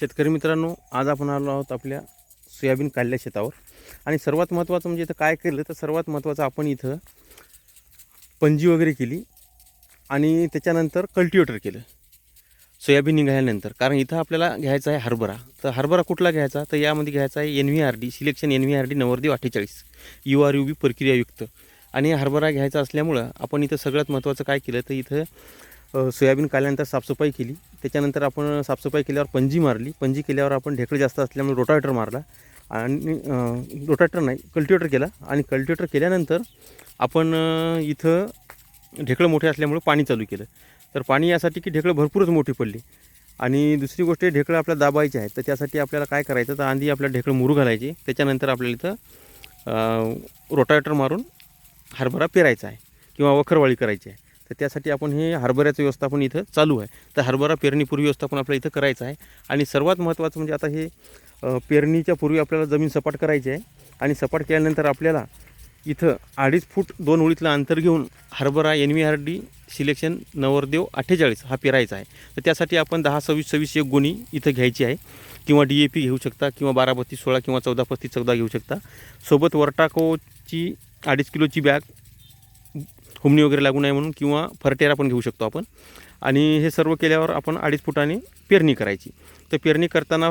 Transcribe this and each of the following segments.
शेतकरी मित्रांनो आज आपण आलो आहोत आपल्या सोयाबीन काढल्या शेतावर. आणि सर्वात महत्त्वाचं म्हणजे इथं काय केलं तर सर्वात महत्त्वाचं आपण इथं पंजी वगैरे केली आणि त्याच्यानंतर कल्टिवेटर केलं. सोयाबीन निघाल्यानंतर कारण इथं आपल्याला घ्यायचा आहे हरभरा. तर हरभरा कुठला घ्यायचा? तर यामध्ये घ्यायचा आहे N V R D selection N V R D नवरदेव अठ्ठेचाळीस. यू आर यू बी प्रक्रियायुक्त. आणि हरभरा घ्यायचा असल्यामुळं आपण इथं सगळ्यात महत्त्वाचं काय केलं तर इथं सोयाबीन काढल्यानंतर साफसफाई केली. त्याच्यानंतर आपण साफसफाई केल्यावर पंजी मारली. पंजी केल्यावर आपण ढेकळे जास्त असल्यामुळे रोटावेटर मारला. आणि रोटावेटर नाही कल्टिवेटर केला. आणि कल्टिवेटर केल्यानंतर आपण इथं ढेकळं मोठे असल्यामुळे पाणी चालू केलं. तर पाणी यासाठी की ढेकळं भरपूरच मोठी पडली. आणि दुसरी गोष्ट ढेकळं आपल्याला दाबायचे आहेत. तर त्यासाठी आपल्याला काय करायचं? तर आधी आपल्याला ढेकळं मुरू घालायचे. त्याच्यानंतर आपल्याला इथं रोटावेटर मारून हरभरा पेरायचा आहे. किंवा वखरवाळी करायची आहे. तर त्यासाठी आपण हे हरभऱ्याचं व्यवस्थापन इथं चालू आहे. तर हरभरा पेरणीपूर्वी व्यवस्थापन आपल्याला इथं करायचं आहे. आणि सर्वात महत्त्वाचं म्हणजे आता हे पेरणीच्या पूर्वी आपल्याला जमीन सपाट करायची आहे. आणि सपाट केल्यानंतर आपल्याला इथं अडीच फूट दोन ओळीतलं अंतर घेऊन हरभरा N V R D selection नवरदेव अठ्ठेचाळीस हा पेरायचा आहे. तर त्यासाठी आपण दहा सव्वीस सव्वीस एक गोणी इथं घ्यायची आहे. किंवा डी ए पी घेऊ शकता किंवा बारा बत्तीस सोळा किंवा चौदा पस्तीस चौदा घेऊ शकता. सोबत वर्टाकोची अडीच किलोची बॅग हुमणी वगैरे लागू नये म्हणून किंवा फरटेरा पण घेऊ शकतो आपण. आणि हे सर्व केल्यावर आपण अडीच फुटाने पेरणी करायची. तर पेरणी करताना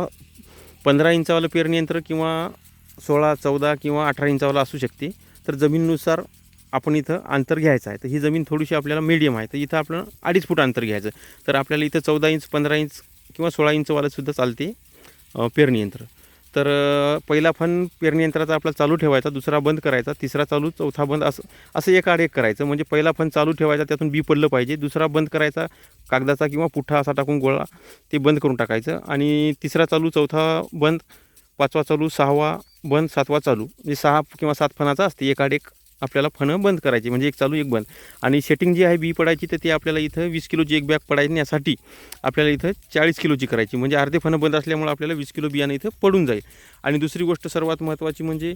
पंधरा इंचावालं पेरणी यंत्र किंवा सोळा चौदा किंवा अठरा इंचावाला असू शकते. तर जमिनीनुसार आपण इथं अंतर घ्यायचं आहे. तर ही जमीन थोडीशी आपल्याला मीडियम आहे. तर इथं आपण अडीच फूट अंतर घ्यायचं. तर आपल्याला इथं चौदा इंच पंधरा इंच किंवा सोळा इंचवालंसुद्धा चालते पेरणी यंत्र. तर पहिला फन पेरणी यंत्राचा आपला चालू ठेवायचा दुसरा बंद करायचा तिसरा चालू चौथा बंद असं असं एक आड एक करायचं. म्हणजे पहिला फन चालू ठेवायचा त्यातून बी पडलं पाहिजे. दुसरा बंद करायचा कागदाचा किंवा पुठ्ठा असा टाकून गोळा ते बंद करून टाकायचं. आणि तिसरा चालू चौथा बंद पाचवा चालू सहावा बंद सातवा चालू. म्हणजे सहा किंवा सात फनाचा असते एक आड एक आपल्याला फणं बंद करायची म्हणजे एक चालू एक बंद. आणि सेटिंग जी आहे बी पडायची तर ती आपल्याला इथं वीस किलोची एक बॅग पडायण्यासाठी आपल्याला इथं चाळीस किलोची करायची. म्हणजे अर्धे फणं बंद असल्यामुळे आपल्याला वीस किलो बियाणं इथं पडून जाईल. आणि दुसरी गोष्ट सर्वात महत्त्वाची म्हणजे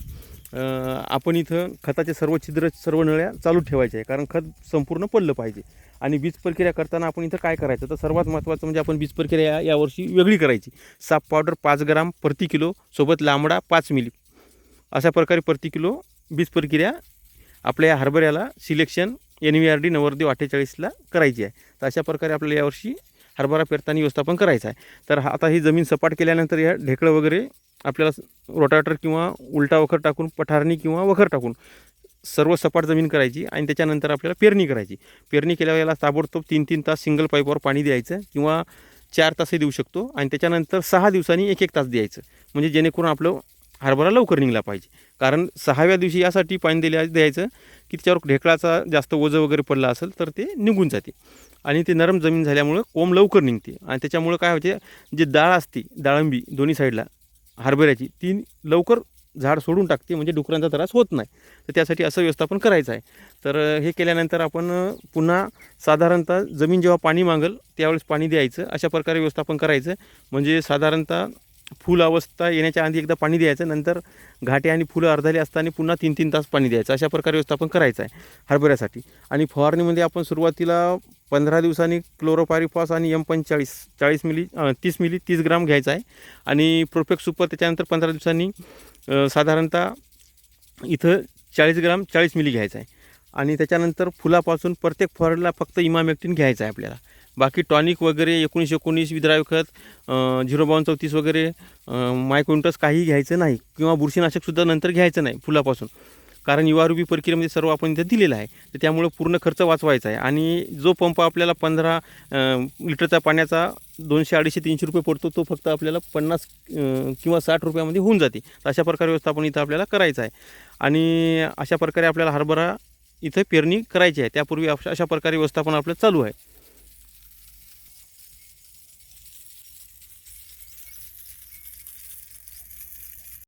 आपण इथं खताचे सर्व छिद्र सर्व नळ्या चालू ठेवायचे आहे. कारण खत संपूर्ण पडलं पाहिजे. आणि बीज प्रक्रिया करताना आपण इथं काय करायचं? तर सर्वात महत्त्वाचं म्हणजे आपण बीज प्रक्रिया यावर्षी वेगळी करायची. साप पावडर पाच ग्राम प्रति किलो सोबत लांबडा पाच मिली. अशा प्रकारे प्रति किलो बीज प्रक्रिया आपल्या या हरभऱ्याला selection N V R D नवरदेव अठ्ठेचाळीसला करायची आहे. तर अशा प्रकारे आपल्याला यावर्षी हरभरा पेरताना व्यवस्थापन करायचं आहे. तर आता ही जमीन सपाट केल्यानंतर या ढेकळं वगैरे आपल्याला रोटावेटर किंवा उलटा वखर टाकून पठारणी किंवा वखर टाकून सर्व सपाट जमीन करायची आणि त्याच्यानंतर आपल्याला पेरणी करायची. पेरणी केल्यावर याला ताबडतोब तीन तीन तास सिंगल पाईपवर पाणी द्यायचं किंवा चार तासही देऊ शकतो आणि त्याच्यानंतर सहा दिवसांनी एक एक तास द्यायचं. म्हणजे जेणेकरून आपलं हरभरा लवकर निघला पाहिजे. कारण सहाव्या दिवशी यासाठी पाणी दिल्या द्यायचं की त्याच्यावर ढेकळाचा जास्त ओझं वगैरे पडला असेल तर ते निघून जाते. आणि ते नरम जमीन झाल्यामुळं कोंब लवकर निघते. आणि त्याच्यामुळं काय होते जे डाळ असते डाळंबी दोन्ही साईडला हरभऱ्याची ती लवकर झाड सोडून टाकते म्हणजे डुकरांचा त्रास होत नाही. तर त्यासाठी असं व्यवस्थापन करायचं आहे. तर हे केल्यानंतर आपण पुन्हा साधारणतः जमीन जेव्हा पाणी मागल त्यावेळेस पाणी द्यायचं. अशा प्रकारे व्यवस्थापन करायचं. म्हणजे साधारणतः फुल अवस्था येण्याच्या आधी एकदा पाणी द्यायचं नंतर घाटे आणि फुलं अर्धाली असताना पुन्हा तीन तीन तास पाणी द्यायचं. अशा प्रकारे व्यवस्थापन करायचं आहे हरभऱ्यासाठी. आणि फवारणीमध्ये आपण सुरुवातीला पंधरा दिवसांनी क्लोरोपारिफॉस आणि एम पंचेचाळीस चाळीस मिली तीस मिली तीस ग्राम घ्यायचा आहे. आणि प्रोफेक्ट सुपर त्याच्यानंतर पंधरा दिवसांनी साधारणतः इथं चाळीस ग्राम चाळीस मिली घ्यायचं आहे. आणि त्याच्यानंतर फुलापासून प्रत्येक फवारणीला फक्त इमामेक्टिन घ्यायचं आहे आपल्याला. बाकी टॉनिक वगैरे एकोणीस एकोणीस विद्राव्य खत झिरो बावन्न चौतीस वगैरे मायकोंटस काही घ्यायचं नाही किंवा बुरशीनाशकसुद्धा नंतर घ्यायचं नाही फुलापासून. कारण युवारुबी प्रक्रियेमध्ये सर्व आपण इथं दिलेलं आहे. तर त्यामुळे पूर्ण खर्च वाचवायचा आहे. आणि जो पंप आपल्याला पंधरा लिटरचा पाण्याचा दोनशे अडीचशे तीनशे रुपये पडतो तो फक्त आपल्याला पन्नास किंवा साठ रुपयामध्ये होऊन जाते. तर अशा प्रकारे व्यवस्थापन इथं आपल्याला करायचं आहे. आणि अशा प्रकारे आपल्याला हरभरा इथं पेरणी करायची आहे. त्यापूर्वी अशा अशा प्रकारे व्यवस्थापन आपलं चालू आहे.